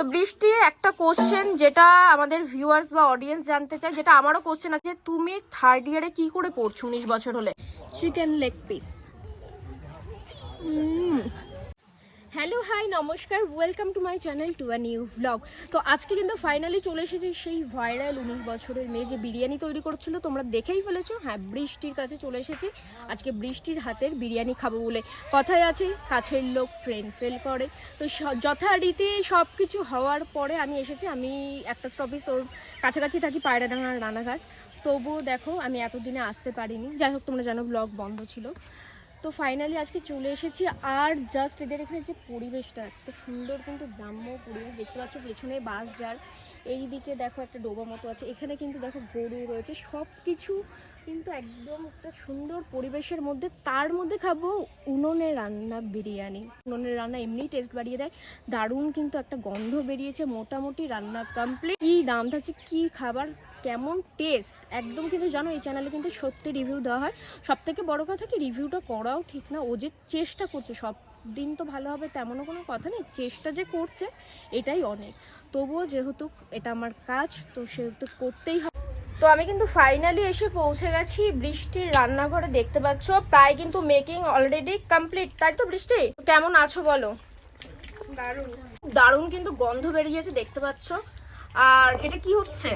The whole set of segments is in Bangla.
তো বৃষ্টি একটা কোশ্চেন যেটা আমাদের ভিউয়ার্স বা অডিয়েন্স জানতে চায় যেটা আমারও কোশ্চেন আছে তুমি থার্ড ইয়ারে কি করে পড়ছো উনিশ বছর হলে? Chicken leg piece hello, hi, নমস্কার welcome to my channel to a new blog তো আজকে কিন্তু ফাইনালি চলে এসেছে সেই ভাইরাল উনিশ বছরের মেয়ে যে বিরিয়ানি তৈরি করছিল, তোমরা দেখেই ফেলেছো। হ্যাঁ বৃষ্টির কাছে চলে এসেছি। আজকে বৃষ্টির হাতের বিরিয়ানি খাব বলে কথায় আছে। কাছের লোক ট্রেন ফেল করে। তো যথারীতি সব কিছু হওয়ার পরে আমি এসেছি। আমি একটা স্টপিস ওর কাছাকাছি থাকি পায়রাডাঙ্গার রানাঘাট। তবুও দেখো, আমি এতদিনে আসতে পারিনি। যাই হোক, তোমরা জানো ব্লগ বন্ধ ছিল। তো ফাইনালি আজকে চলে এসেছি আর জাস্ট এদের এখানে যে পরিবেশটা, এত সুন্দর কিন্তু গ্রাম্য পরিবেশ, দেখতে পাচ্ছ পেছনে বাস যার এই দিকে দেখো একটা ডোবা মতো আছে, এখানে কিন্তু দেখো গরু রয়েছে সব কিছু কিন্তু একদম একটা সুন্দর পরিবেশের মধ্যে, তার মধ্যে খাব উনুনে রান্না বিরিয়ানি। উনুনের রান্না এমনি টেস্ট বাড়িয়ে দেয়, দারুণ কিন্তু একটা গন্ধ বেরিয়েছে, মোটামুটি রান্না কমপ্লিট কী দাম থাকছে, কী খাবার কেমন টেস্ট একদম কিন্তু জানো এই চ্যানেলে কিন্তু সত্যি রিভিউ দেওয়া হয়। সব থেকে বড়ো কথা কি রিভিউটা করাও ঠিক না ও যে চেষ্টা করছে সব দিন তো ভালো হবে তেমনও কোনো কথা নেই চেষ্টা যে করছে এটাই অনেক। তবুও যেহেতু এটা আমার কাজ তো সেহেতু করতেই হবে। তো আমি কিন্তু ফাইনালি এসে পৌঁছে গেছি বৃষ্টির রান্নাঘরে দেখতে পাচ্ছ প্রায় কিন্তু মেকিং অলরেডি কমপ্লিট তাই তো বৃষ্টি? কেমন আছো বলো? দারুণ। দারুণ কিন্তু গন্ধ বেরিয়েছে দেখতে পাচ্ছ। আর এটা কি হচ্ছে?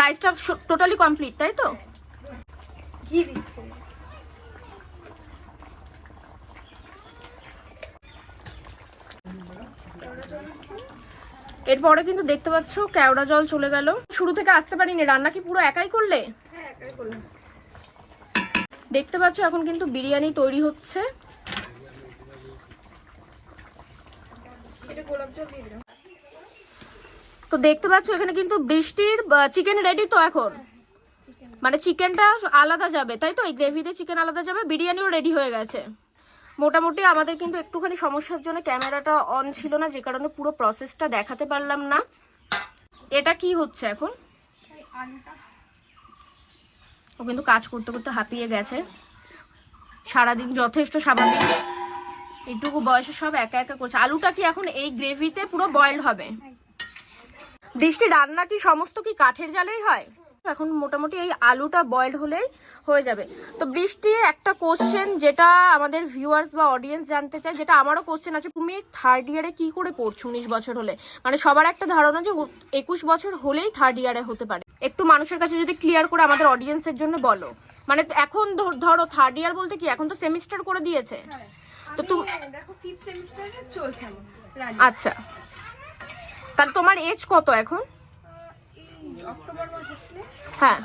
রাইসটা টোটালি কমপ্লিট তাই তো? ঘি দিচ্ছে। এরপরে কিন্তু দেখতে পাচ্ছ কেওড়া জল চলে গেল। শুরু থেকে আসতে পারিনি রান্না কি পুরো একাই করলে? হ্যাঁ দেখতে পাচ্ছ এখন কিন্তু বিরিয়ানি তৈরি হচ্ছে। এটা গোলাপ জল দিয়ে তো দেখতে পাচ্ছ এখানে কিন্তু বৃষ্টির চিকেন রেডি তো এখন? মানে চিকেনটা আলাদা যাবে তাই তো? এই গ্রেভিতে চিকেন আলাদা যাবে বিরিয়ানিও রেডি হয়ে গেছে। মোটামুটি আমাদের কিন্তু একটুখানি সমস্যার জন্য ক্যামেরাটা অন ছিল না যে কারণে পুরো প্রসেসটা দেখাতে পারলাম না। এটা কি হচ্ছে এখন? ও কিন্তু কাজ করতে করতে হাঁপিয়ে গেছে। সারাদিন যথেষ্ট স্বাভাবিক এইটুকু বয়সে সব একা একা করছে। আলুটা কি এখন এই গ্রেভিতে পুরো বয়েলড হবে? বৃষ্টি রান্না কি সমস্ত কি কাঠের জালেই হয়? এখন মোটামুটি এই আলুটা বয়েলড হলেই হয়ে যাবে। তো বৃষ্টি একটা কোশ্চেন যেটা আমাদের ভিউয়ার্স বা অডিয়েন্স জানতে চায় যেটা আমারও কোশ্চেন আছে তুমি থার্ড ইয়ারে কি করে পড়ছো উনিশ বছর হলে? মানে সবার একটা ধারণা যে একুশ বছর হলেই থার্ড ইয়ারে হতে পারে। একটু মানুষের কাছে যদি ক্লিয়ার করে আমাদের অডিয়েন্সের জন্য বলো। মানে এখন ধর- ধরো থার্ড ইয়ার বলতে কি এখন তো সেমিস্টার করে দিয়েছে। হ্যাঁ। তো তুমি দেখো ফিফথ সেমিস্টারে চলছে আচ্ছা। তাহলে তোমার এজ কত এখন? হ্যাঁ।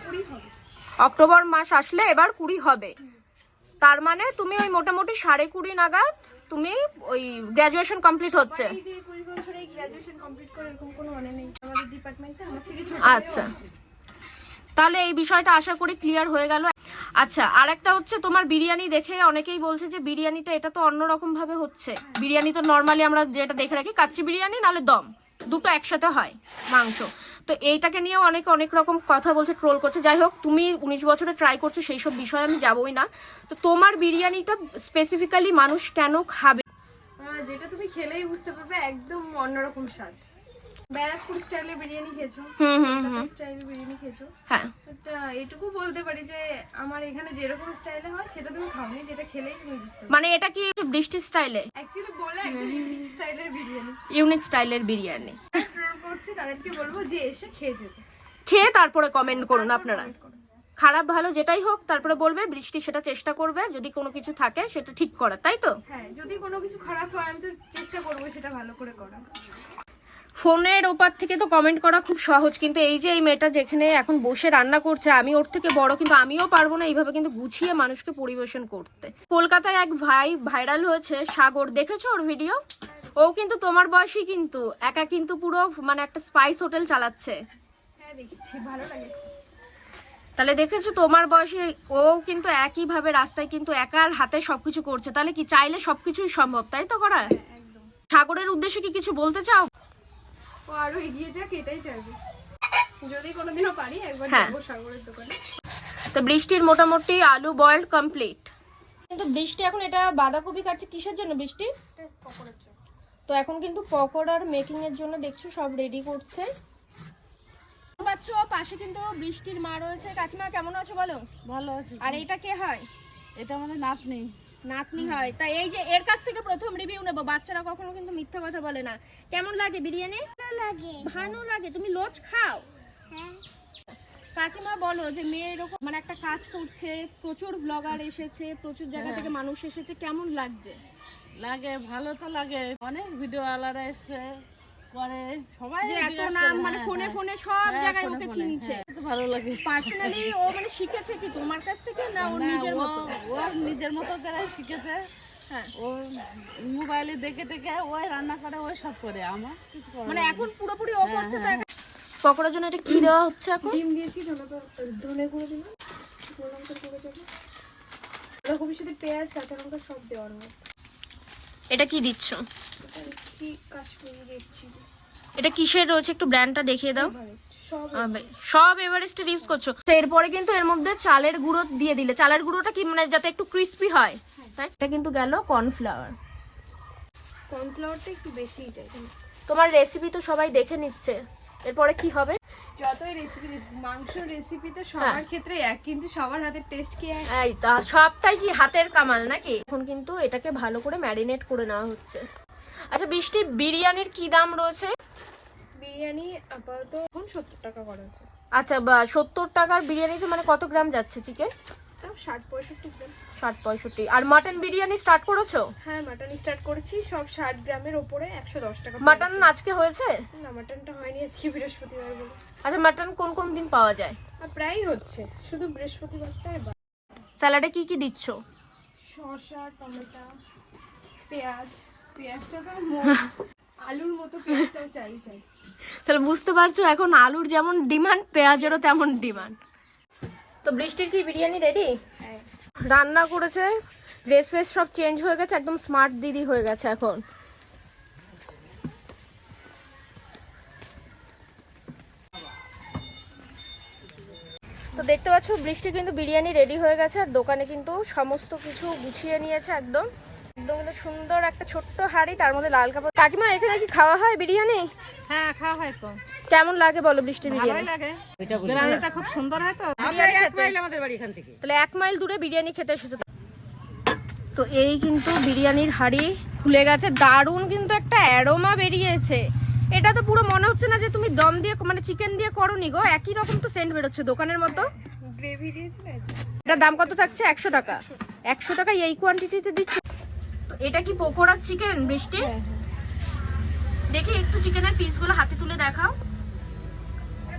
অক্টোবর মাস আসলে এবার কুড়ি হবে। তার মানে তুমি ওই মোটামুটি সাড়ে কুড়ি নাগাদ তুমি ওই গ্র্যাজুয়েশন কমপ্লিট হচ্ছে। মানে ছোট। আচ্ছা। তাহলে এই বিষয়টা আশা করি ক্লিয়ার হয়ে গেল। আচ্ছা আর একটা হচ্ছে তোমার বিরিয়ানি দেখে অনেকেই বলছে যে বিরিয়ানিটা এটা তো অন্যরকম ভাবে হচ্ছে। বিরিয়ানি তো নর্মালি আমরা যেটা দেখে রাখি কাচ্চি বিরিয়ানি নাহলে দম। দুটো একসাথে হয় মাংস। তো এইটাকে নিয়েও অনেকে অনেক রকম কথা বলছে ট্রোল করছে। যাই হোক, তুমি উনিশ বছরে ট্রাই করছ সেই সব বিষয়ে আমি যাবই না। তো তোমার বিরিয়ানিটা স্পেসিফিক্যালি মানুষ কেন খাবে? যেটা তুমি খেলেই বুঝতে পারবে, একদম অন্যরকম স্বাদ। ব্যারাকপুর বিরিয়ানি খেয়েছো? হুম হুম হুম। বিরিয়ানি খেয়েছো? হ্যাঁ। এটুকু বলতে পারি যে আমার এখানে যেরকম স্টাইলে হয় সেটা তুমি খাওনি যেটা খেলেই তুমি বুঝতে মানে এটা কি একটু বৃষ্টি স্টাইলে? অ্যাকচুয়ালি বলে একদম ইউনিক স্টাইলের বিরিয়ানি। ইউনিক স্টাইলের বিরিয়ানি। করছি তাদেরকে বলব যে এসে খেয়ে যেতে খেয়ে তারপরে কমেন্ট করুন আপনারা। খারাপ ভালো যেটাই হোক তারপরে বলবে বৃষ্টি সেটা চেষ্টা করবে যদি কোনো কিছু থাকে সেটা ঠিক করার তাই তো? হ্যাঁ যদি কোনো কিছু খারাপ হয় আমি তো চেষ্টা করব সেটা ভালো করে করার। ফোনের ওপার থেকে তো কমেন্ট করা খুব সহজ কিন্তু এই যে এই মেয়েটা যেখানে এখন বসে রান্না করছে আমি ওর থেকে বড় কিন্তু আমিও পারব না এইভাবে কিন্তু গুছিয়ে মানুষকে পরিবেশন করতে। কলকাতায় এক ভাই ভাইরাল হয়েছে সাগর দেখেছ ওর ভিডিও ও কিন্তু তোমার বয়সী কিন্তু একা কিন্তু পুরো মানে একটা স্পাইস হোটেল চালাচ্ছে। হ্যাঁ ভালো লাগে। তাহলে দেখেছ তোমার বয়সে ও কিন্তু একইভাবে রাস্তায় কিন্তু একার হাতে সবকিছু করছে। তাহলে কি চাইলে সবকিছুই সম্ভব তাই তো করা? হ্যাঁ, সাগরের উদ্দেশ্যে কি কিছু বলতে চাও? ও আরও এগিয়ে যাক এটাই চাইব। যদি কোনোদিনও পারি একবার হ্যাঁ। যাব সাগরের দোকানে। তো বৃষ্টির মোটামুটি আলু বয়েলড কমপ্লিট কিন্তু বৃষ্টি এখন এটা বাঁধাকপি কাটছে কিসের জন্য বৃষ্টি? পকোড়ার জন্য। তো এখন কিন্তু পকোড়ার মেকিং এর জন্য দেখছ সব রেডি করছে। পাচ্ছ পাশে কিন্তু বৃষ্টির মা রয়েছে। কাকিমা কেমন আছো বলো? ভালো আছে। আর এটা কে হয়? এটা মানে নাতনি। নাতনি হয়। তাই এই যে এর কাছ থেকে প্রথম রিভিউ নেব। বাচ্চারা কখনো কিন্তু মিথ্যা কথা বলে না। কেমন লাগে বিরিয়ানি? ভালো লাগে। তুমি লোচ খাও? হ্যাঁ। কাকিমা বলো যে মেয়ে এরকম মানে একটা কাজ করছে প্রচুর ব্লগার এসেছে প্রচুর জায়গা থেকে মানুষ এসেছে। কেমন লাগছে? লাগে ভালো তো লাগে। অনেক ভিডিও আলাদা এসছে। করে সবাই এত নাম মানে হ্যাঁ, ফোনে হ্যাঁ। ফোনে সব হ্যাঁ, জায়গায় ওকে চিনছে। হ্যাঁ, ভালো লাগে। পার্সোনালি ও মানে শিখেছে কি তোমার কাছ থেকে না ওর নিজের মতো? ও নিজের মতো করে শিখেছে। হ্যাঁ। ও মোবাইলে দেখে দেখে ওই রান্না করে ওই সব করে আমার মানে এখন পুরোপুরি ও করছে তো পকোড়ার জন্য এটা কি দেওয়া হচ্ছে এখন? ডিম দিয়েছি ধনে ধনে করে দিলাম। করে দেবো। বাঁধাকপির সাথে পেঁয়াজ কাঁচা লঙ্কা সব দেওয়ার হয় এটা কি দিচ্ছ? এটা দিচ্ছি কাশ্মীরি রেড এটা কিসের রয়েছে? একটু ব্র্যান্ডটা দেখিয়ে দাও। সব সব ইউজ করছ। এরপরে কিন্তু এর মধ্যে চালের গুঁড়ো দিয়ে দিলে। চালের গুঁড়োটা কি মানে যাতে একটু ক্রিস্পি হয়? তাই? এটা কিন্তু গেল কর্নফ্লাওয়ার কর্নফ্লাওয়ারটা একটু বেশিই চাই তোমার রেসিপি তো সবাই দেখে নিচ্ছে। এরপরে কি হবে? যতই রেসিপি মাংস রেসিপি তো হ্যাঁ। সবার ক্ষেত্রে এক কিন্তু সবার হাতের টেস্ট কি এক? এই তা সবটাই কি হাতের কামাল নাকি? এখন কিন্তু এটাকে ভালো করে ম্যারিনেট করে নেওয়া হচ্ছে। আচ্ছা বৃষ্টি বিরিয়ানির কি দাম রয়েছে? বিরিয়ানি আপাতত এখন সত্তর টাকা করা আছে। আচ্ছা বা সত্তর টাকার বিরিয়ানিতে মানে কত গ্রাম যাচ্ছে চিকেন? ষাট পঁয়ষট্টি গ্রাম। ষাট পঁয়ষট্টি। আর মাটন বিরিয়ানি স্টার্ট করেছ? হ্যাঁ মাটন স্টার্ট করেছি সব ষাট গ্রামের ওপরে একশো দশ টাকা মাটন আজকে হয়েছে? না মাটনটা হয়নি আজকে বৃহস্পতিবার বলে। আচ্ছা মাটন কোন কোন দিন পাওয়া যায়? হচ্ছে শুধু। স্যালাডে কি কি দিচ্ছ? শসা টমেটো পেঁয়াজ পেঁয়াজটা তো। আলুর মতো পেঁয়াজটাও চাই চাই। তাহলে বুঝতে পারছ এখন আলুর যেমন ডিমান্ড পেঁয়াজেরও তেমন ডিমান্ড। তো বৃষ্টির কি বিরিয়ানি রেডি হ্যাঁ। রান্না করেছে ড্রেস ফ্রেস সব চেঞ্জ হয়ে গেছে একদম স্মার্ট দিদি হয়ে গেছে এখন। তো দেখতে পাচ্ছ বৃষ্টি কিন্তু বিরিয়ানি রেডি হয়ে গেছে আর দোকানে কিন্তু সমস্ত কিছু গুছিয়ে নিয়েছে একদম। একদম কিন্তু সুন্দর একটা ছোট্ট হাড়ি তার মধ্যে লাল কাপড়। কাকিমা এখানে কি খাওয়া হয় বিরিয়ানি? হ্যাঁ খাওয়া হয় তো। কেমন লাগে বলো বৃষ্টির বিরিয়ানি? লাগে। বিরিয়ানিটা খুব সুন্দর হয় তো। বিরিয়ানি খেতে আমাদের বাড়ি এখান থেকে। তাহলে এক মাইল দূরে বিরিয়ানি খেতে এসেছ তো। এই কিন্তু বিরিয়ানির হাড়ি খুলে গেছে। দারুণ কিন্তু একটা অ্যারোমা বেরিয়েছে। এটা তো পুরো মনে হচ্ছে না যে তুমি দম দিয়ে মানে চিকেন দিয়ে করনি গো। একই রকম তো সেন্ট বেরোচ্ছে দোকানের মতো। গ্রেভি দিয়েছিল? এটার দাম কত থাকছে? একশো টাকা। একশো টাকা এই কোয়ান্টিটিতে দিচ্ছে? এটা কি পকোড়া চিকেন বৃষ্টি দেখি একটু চিকেনের পিসগুলো হাতে তুলে দেখাও।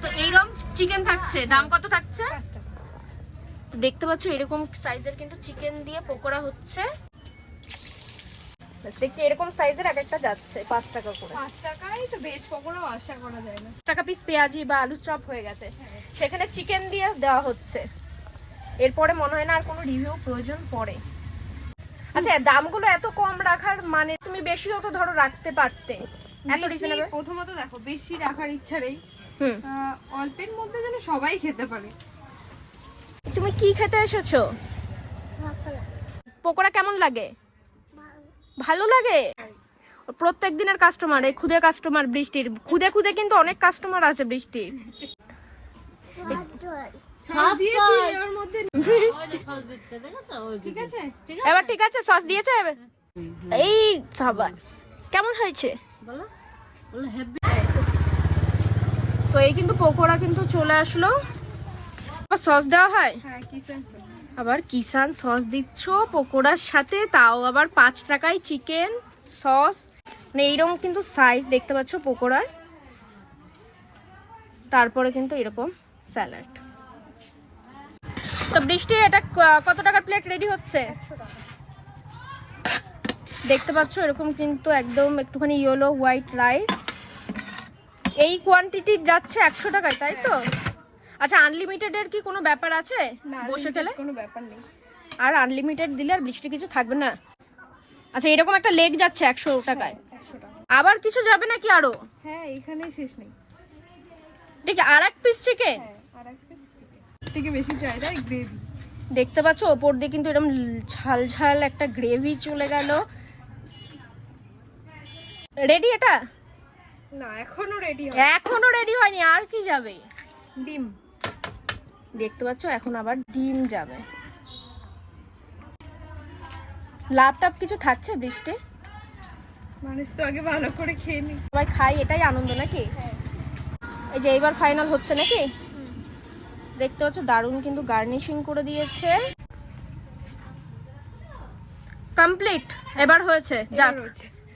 তো এইরকম চিকেন থাকছে। দাম কত থাকছে? দেখতে পাচ্ছ এরকম সাইজের কিন্তু চিকেন দিয়ে পকোড়া হচ্ছে। দেখছি এরকম সাইজের এক একটা যাচ্ছে পাঁচ টাকা করে। পাঁচ টাকায় তো ভেজ পকোড়াও আশা করা যায় না। টাকা পিস পেঁয়াজি বা আলুর চপ হয়ে গেছে। সেখানে চিকেন দিয়ে দেওয়া হচ্ছে। এরপরে মনে হয় না আর কোনো রিভিউ প্রয়োজন পড়ে। আচ্ছা দামগুলো এত কম রাখার মানে তুমি বেশিও তো ধরো রাখতে পারতে। এত রিজনেবল প্রথমত দেখো বেশি রাখার ইচ্ছা নেই। হুম। অল্পের মধ্যে যেন সবাই খেতে পারে। তুমি কি খেতে এসেছ? পকোড়া কেমন লাগে? ভালো লাগে? প্রত্যেক দিনের কাস্টমার এই খুদে কাস্টমার বৃষ্টির খুদে খুদে কিন্তু অনেক কাস্টমার আছে বৃষ্টির। সস দিয়েছি ওর মধ্যে ঠিক আছে। এবার ঠিক আছে সস দিয়েছে এই সাবাস কেমন হয়েছে? তো এই কিন্তু পকোড়া কিন্তু চলে আসলো। সস দেওয়া হয়? হ্যাঁ কিচেন সস। আবার কিষান সস দিচ্ছ পকোড়ার সাথে তাও আবার পাঁচ টাকায় চিকেন সস। মানে এইরকম কিন্তু সাইজ দেখতে পাচ্ছ পকোড়ার। তারপরে কিন্তু এরকম স্যালাড তো বৃষ্টি এটা কত টাকার প্লেট রেডি হচ্ছে? দেখতে পাচ্ছ এরকম কিন্তু একদম একটুখানি ইয়েলো হোয়াইট রাইস এই কোয়ান্টিটি যাচ্ছে একশো টাকায় তাই তো? আচ্ছা আনলিমিটেডের কি কোনো ব্যাপার আছে? না বসে খেলে? কোনো ব্যাপার নেই। আর আনলিমিটেড দিলে আর বৃষ্টি কিছু থাকবে না। আচ্ছা এরকম একটা লেগ যাচ্ছে একশো টাকায়। আবার কিছু যাবে নাকি আরও? হ্যাঁ এখানে শেষ নেই। ঠিক আর এক পিস চিকেন হ্যাঁ আর এক পিস চিকেন থেকে বেশি চাহিদা গ্রেভি দেখতে পাচ্ছ ওপর দিয়ে কিন্তু এরকম ঝাল ঝাল একটা গ্রেভি চলে গেল। রেডি এটা? না এখনও রেডি এখনও রেডি হয়নি আর কি যাবে? ডিম। দেখতে পাচ্ছ এখন আবার ডিম যাবে। লাভ টাপ কিছু থাকছে বৃষ্টি? মানুষ তো আগে ভালো করে খেয়ে নি। সবাই খাই এটাই আনন্দ নাকি? এই যে এইবার ফাইনাল হচ্ছে নাকি? দেখতে পাচ্ছ দারুণ কিন্তু গার্নিশিং করে দিয়েছে। কমপ্লিট এবার হয়েছে যাক।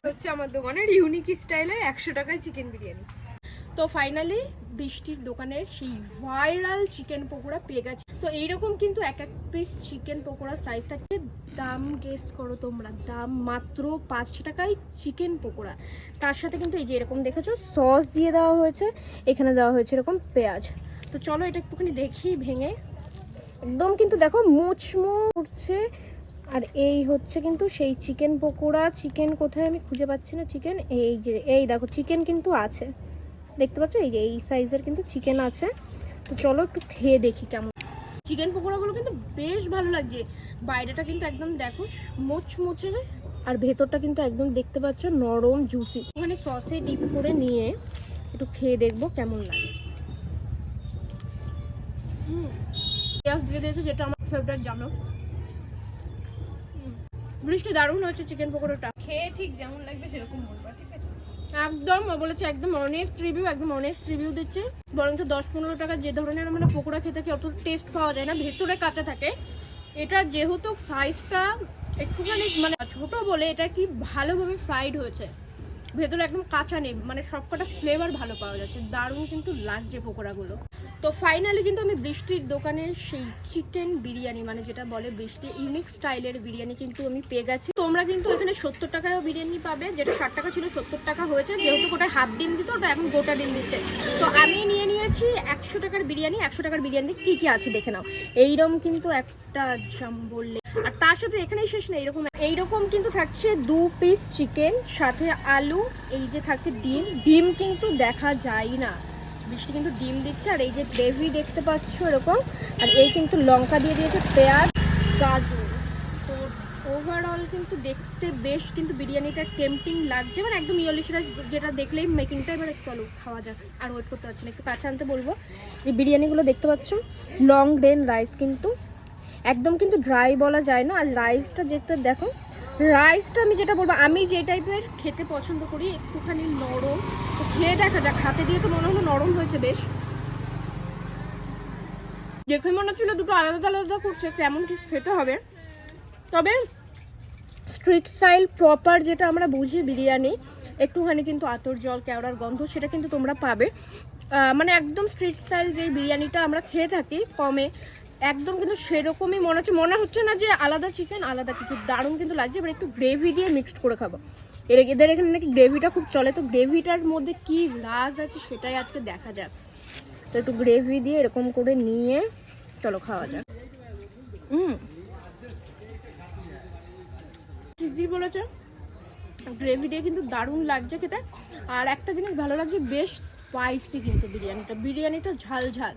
হচ্ছে আমার দোকানের ইউনিক স্টাইলের একশো টাকায় চিকেন বিরিয়ানি। তো ফাইনালি বৃষ্টির দোকানের সেই ভাইরাল চিকেন পকোড়া পেয়ে গেছে। তো এইরকম কিন্তু এক এক পিস চিকেন পকোড়ার সাইজ থাকছে। দাম গেস করো তোমরা দাম মাত্র পাঁচ টাকায় চিকেন পকোড়া। তার সাথে কিন্তু এই যে এরকম দেখেছ সস দিয়ে দেওয়া হয়েছে। এখানে দেওয়া হয়েছে এরকম পেঁয়াজ। তো চলো এটা একটুখানি দেখি ভেঙে। একদম কিন্তু দেখো মুচমু উঠছে। আর এই হচ্ছে কিন্তু সেই চিকেন পকোড়া। চিকেন কোথায় আমি খুঁজে পাচ্ছি না। চিকেন এই যে, এই দেখো চিকেন কিন্তু আছে। দেখতে পাচ্ছ? এই যে, এই সাইজের কিন্তু চিকেন আছে। তো চলো একটু খেয়ে দেখি কেমন। চিকেন পকোড়াগুলো কিন্তু বেশ ভালো লাগছে। বাইরেটা কিন্তু একদম দেখো মোচমোচে আর ভেতরটা কিন্তু একদম দেখতে পাচ্ছ নরম জুসি ওখানে সসে ডিপ করে নিয়ে একটু খেয়ে দেখব কেমন লাগে। পেঁয়াজ দিয়ে দিয়েছে যেটা আমার ফেভারিট জানো। বৃষ্টি দারুণ হয়েছে চিকেন পকোড়াটা। খেয়ে ঠিক যেমন লাগবে সেরকম বলবা ঠিক আছে? একদম বলেছে একদম অনেস্ট রিভিউ একদম অনেস্ট রিভিউ দিচ্ছে। বরঞ্চ দশ পনেরো টাকা যে ধরনের আমরা পকোড়া খেতে কি অত টেস্ট পাওয়া যায় না ভেতরে কাঁচা থাকে। এটা যেহেতু সাইজটা একটুখানি মানে ছোট বলে এটা কি ভালোভাবে ফ্রাইড হয়েছে। ভেতরে একদম কাঁচা নেই মানে সবকটা ফ্লেভার ভালো পাওয়া যাচ্ছে। দারুণ কিন্তু লাগছে পকোড়াগুলো। তো ফাইনালি কিন্তু আমি বৃষ্টির দোকানের সেই চিকেন বিরিয়ানি মানে যেটা বলে বৃষ্টি ইউনিক স্টাইলের বিরিয়ানি কিন্তু আমি পেয়ে গেছি। তোমরা কিন্তু এখানে সত্তর টাকায়ও বিরিয়ানি পাবে, যেটা ষাট টাকা ছিল, সত্তর টাকা হয়েছে। যেহেতু গোটা হাফ ডিম দিত ওটা এখন গোটা ডিম দিচ্ছে। তো আমি নিয়ে নিয়েছি একশো টাকার বিরিয়ানি, একশো টাকার বিরিয়ানি কী কী আছে দেখে নাও। এইরকম কিন্তু একটা জাম বললে আর তার সাথে এখানেই শেষ না এইরকম এইরকম কিন্তু থাকছে দু পিস চিকেন সাথে আলু, এই যে থাকছে ডিম। ডিম কিন্তু দেখা যায় না। বৃষ্টি কিন্তু ডিম দিচ্ছে, আর এই যে গ্রেভি দেখতে পাচ্ছ এরকম, আর এই কিন্তু লঙ্কা দিয়ে দিয়েছে, পেঁয়াজ, গাজর। তো ওভারঅল কিন্তু দেখতে বেশ, কিন্তু বিরিয়ানিটা টেম্পটিং লাগছে মানে একদম ইয়লিশরা যেটা দেখলেই মেকিংটা এবার চলো খাওয়া যাক, আর ওয়েট করতে পারছি না, একটু কাছে আনতে বলব। যে বিরিয়ানিগুলো দেখতে পাচ্ছ লং গ্রেন রাইস কিন্তু, একদম কিন্তু ড্রাই বলা যায় না, আর রাইসটা যেটা দেখো রাইসটা আমি যেটা বলব, আমি যে টাইপের খেতে পছন্দ করি, একটুখানি নরম। তো খেয়ে দেখা যাক, হাতে দিয়ে তো মনে হলো নরম হয়েছে, বেশ। দেখে মনে হচ্ছিল দুটো আলাদা আলাদা করছে, কেমন ঠিক খেতে হবে। তবে স্ট্রিট স্টাইল প্রপার যেটা আমরা বুঝি বিরিয়ানি, একটুখানি কিন্তু আতর জল, কেওড়ার গন্ধ, সেটা কিন্তু তোমরা পাবে। মানে একদম স্ট্রিট স্টাইল যে বিরিয়ানিটা আমরা খেয়ে থাকি, কমে একদম কিন্তু সেরকমই মনে হচ্ছে। মনে হচ্ছে না যে আলাদা চিকেন আলাদা কিছু, দারুণ কিন্তু লাগছে। এবার একটু গ্রেভি দিয়ে মিক্সড করে খাব। এর এদের এখানে নাকি গ্রেভিটা খুব চলে। তো গ্রেভিটার মধ্যে কি রাজ আছে সেটাই আজকে দেখা যাক। তো একটু গ্রেভি দিয়ে এরকম করে নিয়ে চলো খাওয়া যাক। হুম ঠিকই বলেছে। গ্রেভি দিয়ে কিন্তু দারুণ লাগছে খেতে। আর একটা জিনিস ভালো লাগছে, বেশ স্পাইসি কিন্তু বিরিয়ানিটা। বিরিয়ানিটা ঝাল ঝাল।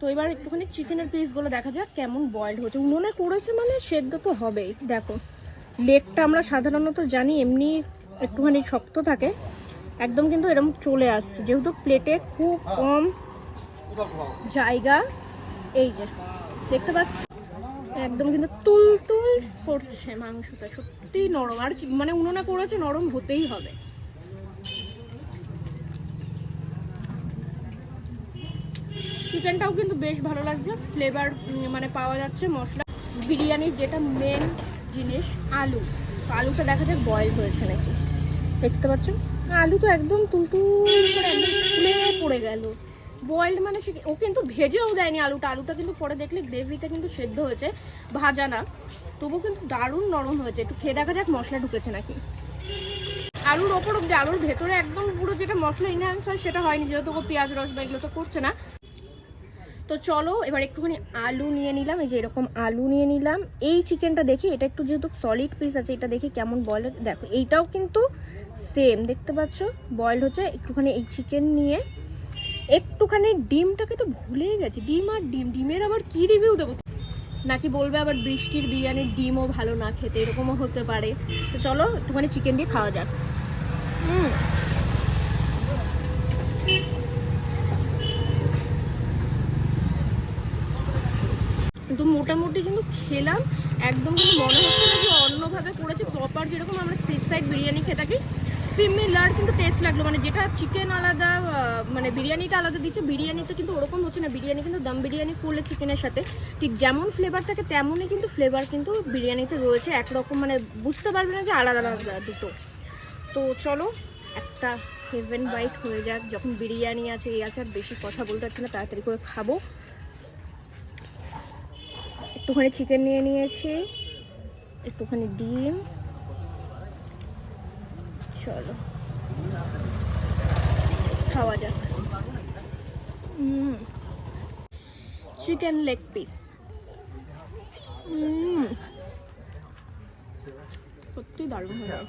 তো এবার একটুখানি চিকেনের পিসগুলো দেখা যাক কেমন বয়েলড হচ্ছে উনুনে করেছে মানে সেদ্ধ তো হবেই। দেখো লেগটা আমরা সাধারণত জানি এমনি একটুখানি শক্ত থাকে। একদম কিন্তু এরকম চলে আসছে। যেহেতু প্লেটে খুব কম জায়গা, এই যে, দেখতে পাচ্ছ? একদম কিন্তু তুল তুল করছে মাংসটা। সত্যি নরম। আর মানে উনুনে করেছে নরম হতেই হবে। চিকেনটাও কিন্তু বেশ ভালো লাগছে। ফ্লেভার মানে পাওয়া যাচ্ছে মশলা। বিরিয়ানির যেটা মেন জিনিস, আলু। আলুটা দেখা যাক বয়েল হয়েছে নাকি। দেখতে পাচ্ছ আলু তো একদম তুলতুল করে একদম ফুলে পড়ে গেল। বয়েলড মানে সে ও কিন্তু ভেজেও দেয়নি আলুটা। আলুটা কিন্তু পরে দেখলে গ্রেভিটা কিন্তু সেদ্ধ হয়েছে। ভাজা না। তবু কিন্তু দারুণ নরম হয়েছে। একটু খেয়ে দেখা যাক মশলা ঢুকেছে নাকি। আলুর ওপর অব্দি আলুর ভেতরে একদম পুরো যেটা মশলা ইনহ্যান্স হয়, সেটা হয়নি। যেহেতু পেঁয়াজ রস বা এগুলো তো করছে না। তো চলো, এবার একটুখানি আলু নিয়ে নিলাম, এই যে এরকম আলু নিয়ে নিলাম। এই চিকেনটা দেখি, এটা একটু যেহেতু সলিড পিস আছে, এটা দেখি কেমন বয়েল দেখো, এইটাও কিন্তু সেম দেখতে পাচ্ছ? বয়েল হচ্ছে, একটুখানি এই চিকেন নিয়ে। একটুখানি ডিমটাকে তো ভুলেই গেছি, ডিম আর ডিম, ডিমের আবার কি রিভিউ দেবো? নাকি বলবে আবার বৃষ্টির বিরিয়ানির ডিমও ভালো না খেতে, এরকমও হতে পারে। তো চলো, একটুখানি চিকেন দিয়ে খাওয়া যাক। হুম তো মোটামুটি কিন্তু খেলাম। একদম কিন্তু মনে হচ্ছে না যে অন্যভাবে করেছে প্রপার যেরকম আমরা ফিশ সাইড বিরিয়ানি খেয়ে থাকি সিমিলার কিন্তু টেস্ট লাগল। মানে যেটা চিকেন আলাদা মানে বিরিয়ানিটা আলাদা দিচ্ছে, বিরিয়ানিতে কিন্তু ওরকম হচ্ছে না। বিরিয়ানি কিন্তু দম বিরিয়ানি করলে চিকেনের সাথে। ঠিক যেমন ফ্লেভার থাকে, তেমনই কিন্তু ফ্লেভার কিন্তু বিরিয়ানিতে রয়েছে। একরকম মানে বুঝতে পারবে না যে আলাদা আলাদা দুটো। তো চলো, একটা হেভেন বাইট হয়ে যাক। যখন বিরিয়ানি আছে, এই আছে, আর বেশি কথা বলতে পারছি না, তাড়াতাড়ি করে খাব। একটুখানি চিকেন নিয়ে নিয়েছি, একটুখানি ডিম। চলো, খাওয়া যাক। চিকেন লেগ পিস সত্যি দারুণ হয়ে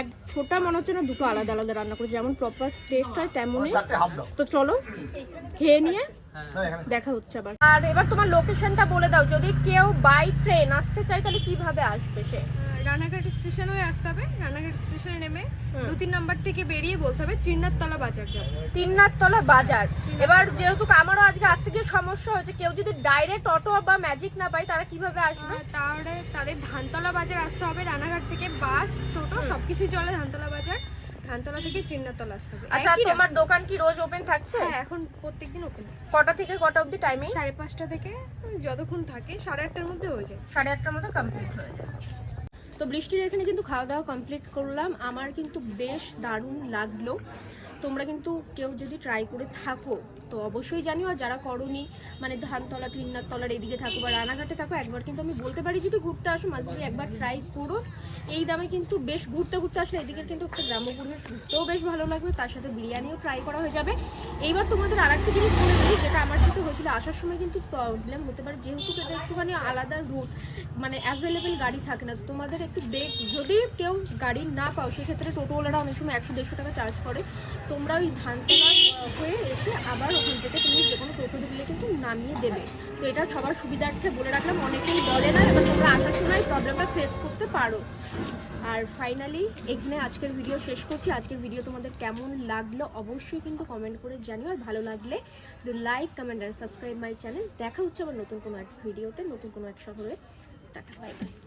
এক ফোটা মনে হচ্ছে না দুটো আলাদা আলাদা রান্না করেছে যেমন প্রপার টেস্ট হয় তেমনই। তো চলো খেয়ে নিয়ে দেখা হচ্ছে আবার। আর এবার তোমার লোকেশনটা বলে দাও যদি কেউ বাই ট্রেন আসতে চায় তাহলে কীভাবে আসবে সে? রানাঘাট স্টেশন হয়ে আসতে হবে। রানাঘাট স্টেশনে নেমে দু তিন নাম্বার থেকে বেরিয়ে বলতে হবে চিন্নারতলা বাজার যাবে তিননাথতলা বাজার। এবার যেহেতু আমারও আজকে আসতে গিয়ে সমস্যা হয়েছে কেউ যদি ডাইরেক্ট অটো বা ম্যাজিক না পায় তারা কীভাবে আসবে? তাহলে তাদের ধানতলা বাজার আসতে হবে রানাঘাট থেকে বাস টোটো সবকিছু চলে ধানতলা বাজার। ধানতলা থেকে চিন্নারতলা আসতে হবে। আচ্ছা তোমার দোকান কি রোজ ওপেন থাকছে? হ্যাঁ এখন প্রত্যেকদিন ওপেন কটা থেকে কটা অবধি টাইমিং সাড়ে পাঁচটা থেকে যতক্ষণ থাকে সাড়ে আটটার মধ্যে হয়ে যায়। সাড়ে আটটার মধ্যে কমপ্লিট হয়ে যায়। তো বৃষ্টির এখানে কিন্তু খাওয়া দাওয়া কমপ্লিট করলাম। আমার কিন্তু বেশ দারুণ লাগল। তোমরা কিন্তু কেউ যদি ট্রাই করে থাকো, তো অবশ্যই জানিও আর যারা করনি মানে ধানতলা তলার এদিকে থাকো বা রানাঘাটে থাকো, একবার কিন্তু আমি বলতে পারি যদি ঘুরতে আসো, মাঝে একবার ট্রাই করো। এই দামে কিন্তু বেশ ঘুরতে ঘুরতে আসলে এদিকে কিন্তু একটা গ্রাম্য পরিবেশ ঘুরতেও বেশ ভালো লাগবে, তার সাথে বিরিয়ানিও ট্রাই করা হয়ে যাবে। এইবার তোমাদের আর একটা জিনিস বলে দিই, যেটা আমার সাথে হয়েছিল, আসার সময় কিন্তু প্রবলেম হতে পারে, যেহেতু এটা একটুখানি আলাদা রুট মানে অ্যাভেলেবেল গাড়ি থাকে না, তো তোমাদের একটু দেখ, যদি কেউ গাড়ি না পাও, সেক্ষেত্রে টোটোওয়ালারা অনেক সময় একশো, দেড়শো টাকা চার্জ করে। তোমরা ওই ধানতলা হয়ে এসে আবার ওখান থেকে তুমি যে কোনো টোটো কিন্তু নামিয়ে দেবে। তো এটা সবার সুবিধার্থে বলে রাখলাম, অনেকেই বলে না, এবার তোমরা আসার সময় প্রবলেমটা ফেস করতে পারো। আর ফাইনালি এখানে আজকের ভিডিও শেষ করছি। আজকের ভিডিও তোমাদের কেমন লাগল অবশ্যই কিন্তু কমেন্ট করে জানিও, আর ভালো লাগলে like comment and subscribe my channel দেখা হচ্ছে আবার নতুন কোনো এক ভিডিওতে নতুন কোনো এক শহরে। Tata bye bye